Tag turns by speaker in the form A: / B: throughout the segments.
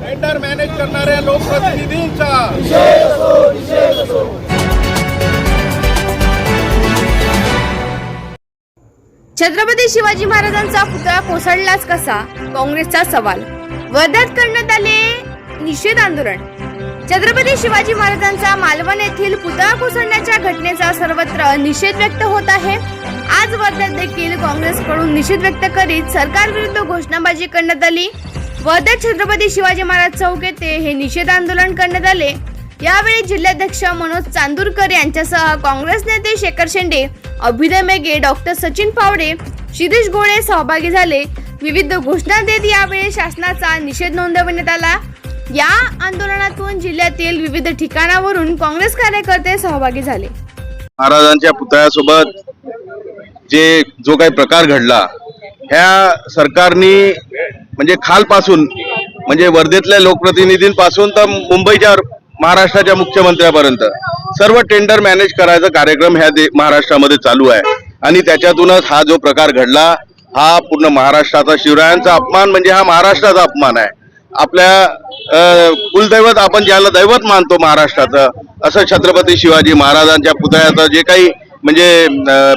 A: Tender manage करणाऱ्या लोकप्रतिनिधींचा.
B: छत्रपती शिवाजी महाराजांचा पुतळा कोसळलाच कसा? काँग्रेसचा सवाल. वर्ध्यात करण्यात आले निषेध आंदोलन. छत्रपती शिवाजी महाराजांचा मालवण येथील पुतळा कोसळण्याच्या घटनेचा सर्वत्र निषेध व्यक्त होत आहे. आज वर्ध्यात देखील काँग्रेसकडून निषेध व्यक्त करीत सरकारविरुद्ध घोषणाबाजी करण्यात आली. वर्धा छत्रपती शिवाजी महाराज चौक येथे हे निषेध आंदोलन करण्यात आले. यावेळी जिल्हाध्यक्ष मनोज चांदूरकर यांच्यासह काँग्रेस नेते शेखर शेंडे अभिनय मेघे डॉक्टर सचिन पावडे शिरीष गोळे सहभागी झाले. विविध घोषणा देत यावेळी शासनाचा निषेध नोंदवण्यात आला. या आंदोलनातून जिल्ह्यातील विविध ठिकाणावरून काँग्रेस कार्यकर्ते सहभागी झाले.
C: महाराजांच्या पुतळ्यासोबत जे जो काही प्रकार घडला ह्या सरकारनी म्हणजे खालपासून म्हणजे वर्धेतल्या लोकप्रतिनिधींपासून तर मुंबईच्या महाराष्ट्राच्या मुख्यमंत्र्यापर्यंत. सर्व टेंडर मॅनेज करायचा कार्यक्रम ह्या दे महाराष्ट्रामध्ये चालू आहे. आणि त्याच्यातूनच हा जो प्रकार घडला हा पूर्ण महाराष्ट्राचा शिवरायांचा अपमान म्हणजे हा महाराष्ट्राचा अपमान आहे. आपल्या कुलदैवत आपण ज्याला दैवत मानतो महाराष्ट्राचं असं छत्रपती शिवाजी महाराजांच्या पुतळ्याचं जे काही म्हणजे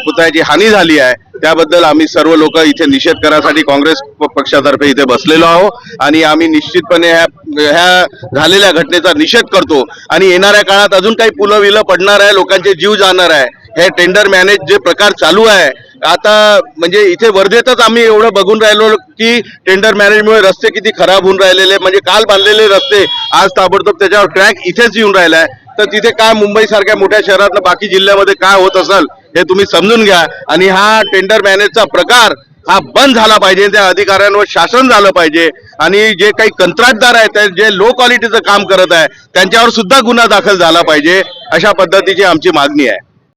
C: पुतळ्याची हानी झाली आहे. त्याबद्दल आम्ही सर्व लोक इथे निषेध करण्यासाठी काँग्रेस पक्षातर्फे इथे बसलेलो आहोत. आणि आम्ही निश्चितपणे ह्या ह्या झालेल्या घटनेचा निषेध करतो. आणि येणाऱ्या काळात अजून काही पुलं विलं पडणार आहे लोकांचे जीव जाणार आहे. हे टेंडर मॅनेज जे प्रकार चालू आहे आता म्हणजे इथे वर्धेतच आम्ही एवढं बघून राहिलो की टेंडर मॅनेजमुळे रस्ते किती खराब होऊन राहिलेले म्हणजे काल बांधलेले रस्ते आज ताबडतोब त्याच्यावर ट्रॅक इथेच येऊन राहिलाय तर तिथे काय मुंबईसारख्या मोठ्या शहरातलं बाकी जिल्ह्यामध्ये काय होत असेल हे तुम्ही समजून घ्या. आणि हा टेंडर मॅनेजचा प्रकार हा बंद झाला पाहिजे. त्या अधिकाऱ्यांवर शासन झालं पाहिजे. आणि जे काही कंत्राटदार आहेत जे लो क्वालिटीचं काम करत आहे त्यांच्यावर सुद्धा गुन्हा दाखल झाला पाहिजे. अशा पद्धतीची आमची मागणी आहे.